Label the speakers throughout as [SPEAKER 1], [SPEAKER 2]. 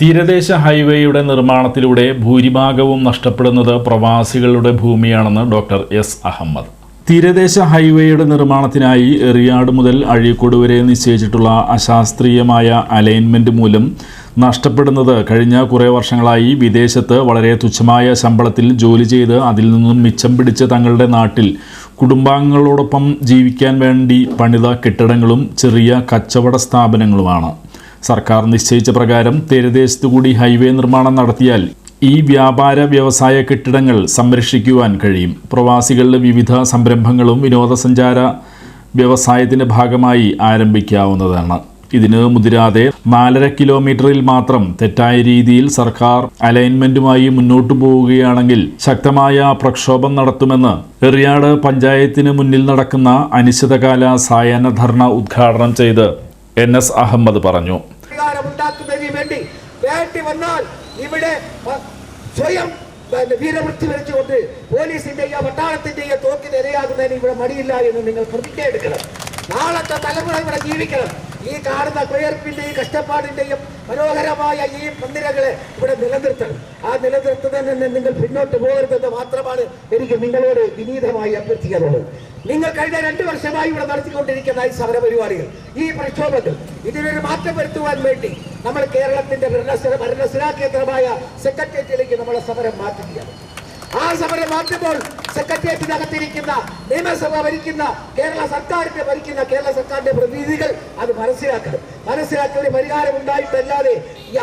[SPEAKER 1] തീരദേശ ഹൈവേയുടെ നിർമ്മാണത്തിലൂടെ ഭൂരിഭാഗവും നഷ്ടപ്പെടുന്നത് പ്രവാസികളുടെ ഭൂമിയാണെന്ന് ഡോക്ടർ എസ് അഹമ്മദ്. തീരദേശ ഹൈവേയുടെ നിർമ്മാണത്തിനായി എറിയാട് മുതൽ അഴീക്കോട് വരെ നിശ്ചയിച്ചിട്ടുള്ള അശാസ്ത്രീയമായ അലൈൻമെന്റ് മൂലം നഷ്ടപ്പെടുന്നത് കഴിഞ്ഞ കുറേ വർഷങ്ങളായി വിദേശത്ത് വളരെ തുച്ഛമായ ശമ്പളത്തിൽ ജോലി ചെയ്ത് അതിൽ നിന്നും മിച്ചം പിടിച്ച് തങ്ങളുടെ നാട്ടിൽ കുടുംബാംഗങ്ങളോടൊപ്പം ജീവിക്കാൻ വേണ്ടി പണിത കെട്ടിടങ്ങളും ചെറിയ കച്ചവട സ്ഥാപനങ്ങളുമാണ്. സർക്കാർ നിശ്ചയിച്ച പ്രകാരം തീരദേശത്തു കൂടി ഹൈവേ നിർമ്മാണം നടത്തിയാൽ ഈ വ്യാപാര വ്യവസായ കെട്ടിടങ്ങൾ സംരക്ഷിക്കുവാൻ കഴിയും. പ്രവാസികളുടെ വിവിധ സംരംഭങ്ങളും വിനോദസഞ്ചാര വ്യവസായത്തിന്റെ ഭാഗമായി ആരംഭിക്കാവുന്നതാണ്. ഇതിന് മുതിരാതെ നാലര കിലോമീറ്ററിൽ മാത്രം തെറ്റായ രീതിയിൽ സർക്കാർ അലൈൻമെന്റുമായി മുന്നോട്ടു പോവുകയാണെങ്കിൽ ശക്തമായ പ്രക്ഷോഭം നടത്തുമെന്ന് എറിയാട് പഞ്ചായത്തിന് മുന്നിൽ നടക്കുന്ന അനിശ്ചിതകാല സായാഹ്ന ധർണ ഉദ്ഘാടനം ചെയ്ത് എൻ എസ് അഹമ്മദ് പറഞ്ഞു.
[SPEAKER 2] അധികാരമുണ്ടാക്കുന്നതിന് വേണ്ടി വേണ്ടി വന്നാൽ ഇവിടെ സ്വയം വീരവൃത്തി വരച്ചുകൊണ്ട് പോലീസിന്റെയോ പട്ടാളത്തിന്റെയോ തോക്കിന് ഇരയാകുന്നതിന് ഇവിടെ മടിയില്ല എന്ന് നിങ്ങൾ പ്രതിജ്ഞ നാളത്തെ തലമുറ ഇവിടെ ജീവിക്കണം. ഈ കാണുന്ന കുയർപ്പിന്റെയും കഷ്ടപ്പാടിന്റെയും മനോഹരമായ ഈ മന്ദിരങ്ങളെ ഇവിടെ നിലനിർത്തണം. ആ നിലനിർത്തുന്നതിൽ നിന്ന് നിങ്ങൾ പിന്നോട്ട് പോകരുതെന്ന് മാത്രമാണ് എനിക്ക് നിങ്ങളോട് വിനീതമായി അഭ്യർത്ഥിക്കുന്നത് നിങ്ങൾ കഴിഞ്ഞ രണ്ടു വർഷമായി ഇവിടെ നടത്തിക്കൊണ്ടിരിക്കുന്ന ഈ സമര പരിപാടികൾ ഈ പ്രക്ഷോഭങ്ങൾ ഇതിനൊരു മാറ്റം വരുത്തുവാൻ വേണ്ടി നമ്മൾ കേരളത്തിന്റെ ഭരണസ്ഥിരാ കേന്ദ്രമായ സെക്രട്ടേറിയറ്റിലേക്ക് നമ്മളെ സമരം മാറ്റുകയാണ്. ആ സമരം മാറ്റുമ്പോൾ സെക്രട്ടേറിയറ്റിനകത്തിരിക്കുന്ന നിയമസഭ ഭരിക്കുന്ന കേരള സർക്കാരിന്റെ ഭരിക്കുന്ന കേരള സർക്കാരിന്റെ പ്രതിനിധികൾ അത് മനസ്സിലാക്കണം. മനസ്സിലാക്കി ഒരു പരിഹാരം ഉണ്ടായിട്ടല്ലാതെ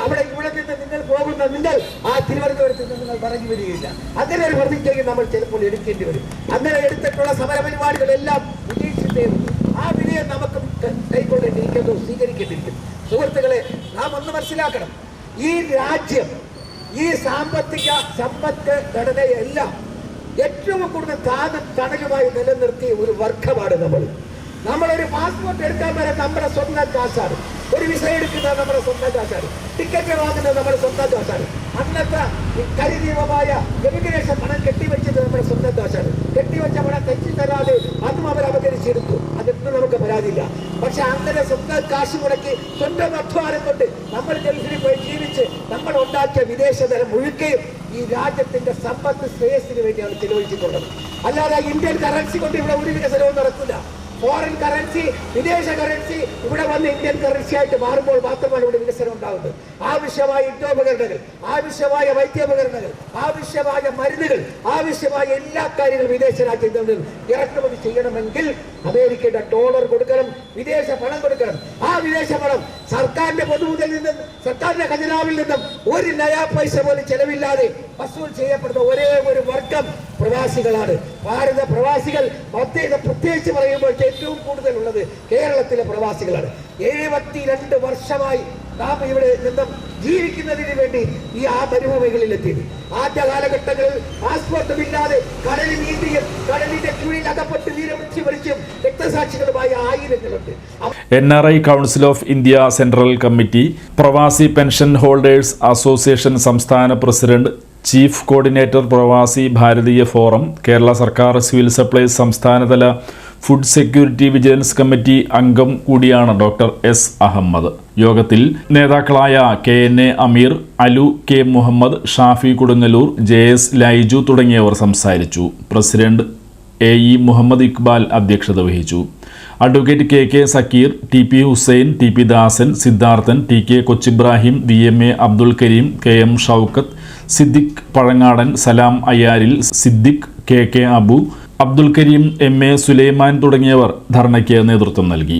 [SPEAKER 2] അവിടെ ഇവിടെ നിന്ന് നിങ്ങൾ പോകുന്ന നിങ്ങൾ ആ തിരുവനന്തപുരത്ത് നിന്ന് നിങ്ങൾ പറഞ്ഞു വരികയില്ല അങ്ങനെ ഒരു പ്രതിജ്ഞയും നമ്മൾ ചിലപ്പോൾ എടുക്കേണ്ടി വരും. അങ്ങനെ എടുത്തിട്ടുള്ള സമര പരിപാടികളെല്ലാം വിജയിച്ചിട്ടേറുന്നു ആ വിനയം നമുക്ക് കൈക്കൊണ്ടേണ്ടിരിക്കുന്നു സ്വീകരിക്കേണ്ടിയിരിക്കുന്നു സുഹൃത്തുക്കളെ നാം ഒന്ന് മനസ്സിലാക്കണം. ഈ രാജ്യം ഈ സാമ്പത്തിക സമ്പത്ത് ഘടനയെല്ലാം ഏറ്റവും കൂടുതൽ താനും തണലുമായി നിലനിർത്തിയ ഒരു വർഗമാണ് നമ്മൾ. നമ്മളൊരു പാസ്പോർട്ട് എടുക്കാൻ വരെ നമ്മുടെ സ്വന്തം കാശാണ്. ഒരു വിസ എടുക്കുന്നത് നമ്മുടെ സ്വന്തം കാശാണ്. ടിക്കറ്റ് വാങ്ങുന്നത് നമ്മുടെ സ്വന്തം കാശാണ്. അന്നത്തെ കരിനിയമമായ എമിഗ്രേഷൻ പണം കെട്ടിവെച്ചത് നമ്മുടെ സ്വന്തം കാശാണ്. കെട്ടിവെച്ച പണം തെറ്റി തരാതെ അതും അവർ അവതരിച്ചെടുത്തു അതൊന്നും നമുക്ക് പരാതിയില്ല പക്ഷെ അങ്ങനെ സ്വന്തം കാശ് മുടക്കി സ്വന്തം അധ്വാനം നമ്മൾ ഗൾഫിൽ പോയി ജീവിച്ച് നമ്മൾ ഉണ്ടാക്കിയ വിദേശ ധനം മുഴുക്കയും ഈ രാജ്യത്തിന്റെ സമ്പത്ത് ശ്രേയസിന് വേണ്ടിയാണ് ചെലവഴിച്ചിട്ടുള്ളത് അല്ലാതെ ഇന്ത്യൻ കറൻസി കൊണ്ട് ഇവിടെ ഒരു വികസനവും നടക്കില്ല. ഫോറിൻ കറൻസി വിദേശ കറൻസി ഇവിടെ വന്ന് ഇന്ത്യൻ കറൻസി ആയിട്ട് മാറുമ്പോൾ മാത്രമാണ് ഇവിടെ വികസനം ഉണ്ടാകുന്നത് ആവശ്യമായ യുദ്ധോപകരണങ്ങൾ ആവശ്യമായ വൈദ്യോപകരണങ്ങൾ ആവശ്യമായ മരുന്നുകൾ ആവശ്യമായ എല്ലാ കാര്യങ്ങളും വിദേശ രാജ്യങ്ങളിൽ നിന്ന് ഇറക്കുമതി ചെയ്യണമെങ്കിൽ അമേരിക്കയുടെ ഡോളർ കൊടുക്കണം വിദേശ പണം കൊടുക്കണം. ആ വിദേശ പണം സർക്കാരിന്റെ പൊതുമുതലിൽ നിന്നും സർക്കാരിന്റെ ഖജനാവിൽ നിന്നും ഒരു നയാ പൈസ പോലും ചെലവില്ലാതെ വസൂൽ ചെയ്യപ്പെടുന്ന ഒരേ ഒരു വർഗം പ്രവാസികളാണ്. ഭാരത പ്രവാസികൾ പ്രത്യേക പ്രത്യേകിച്ച് പറയുമ്പോൾ ഏറ്റവും കൂടുതൽ ഉള്ളത് കേരളത്തിലെ പ്രവാസികളാണ്. എഴുപത്തിരണ്ട് വർഷമായി നാം ഇവിടെ നിന്നും ജീവിക്കുന്നതിന് വേണ്ടി ഈ ആ മരുഭൂമികളിൽ എത്തി ആദ്യ കാലഘട്ടങ്ങളിൽ പാസ്പോർട്ടും ഇല്ലാതെ കടലിൽ നീന്തിയും കടലിന്റെ കീഴിൽ അകപ്പെട്ട് വീരമൃത്യു മരിച്ചും രക്തസാക്ഷികളുമായ ആയിരങ്ങളുണ്ട്.
[SPEAKER 1] N R I council of India central committee Pravasi pension holders association സംസ്ഥാന president chief coordinator Pravasi Bharatiya forum Kerala സർക്കാർ സിവിൽ സപ്ലൈസ് സംസ്ഥാനതല ഫുഡ് സെക്യൂരിറ്റി വിജിലൻസ് കമ്മിറ്റി അംഗം കൂടിയാണ് ഡോക്ടർ എസ് അഹമ്മദ്. യോഗത്തിൽ നേതാക്കളായ K. N. A. Ameer Ali K. Muhammad Shafi Kodungallur J. S. Laiju തുടങ്ങിയവർ സംസാരിച്ചു. President A. E. Muhammad Iqbal അധ്യക്ഷത വഹിച്ചു. Advocate K. K. Zakir T. P. Hussain T. P. Dasan Siddharthan T. K. Kochibrahim V. M. A. Abdul Karim K. M. Shoukath Siddique Pazhangadan Salam Ayyaril Siddique K. K. Abu Abdul Karim M A Sulaiman തുടങ്ങിയവർ ധർണയ്ക്ക് നേതൃത്വം നൽകി.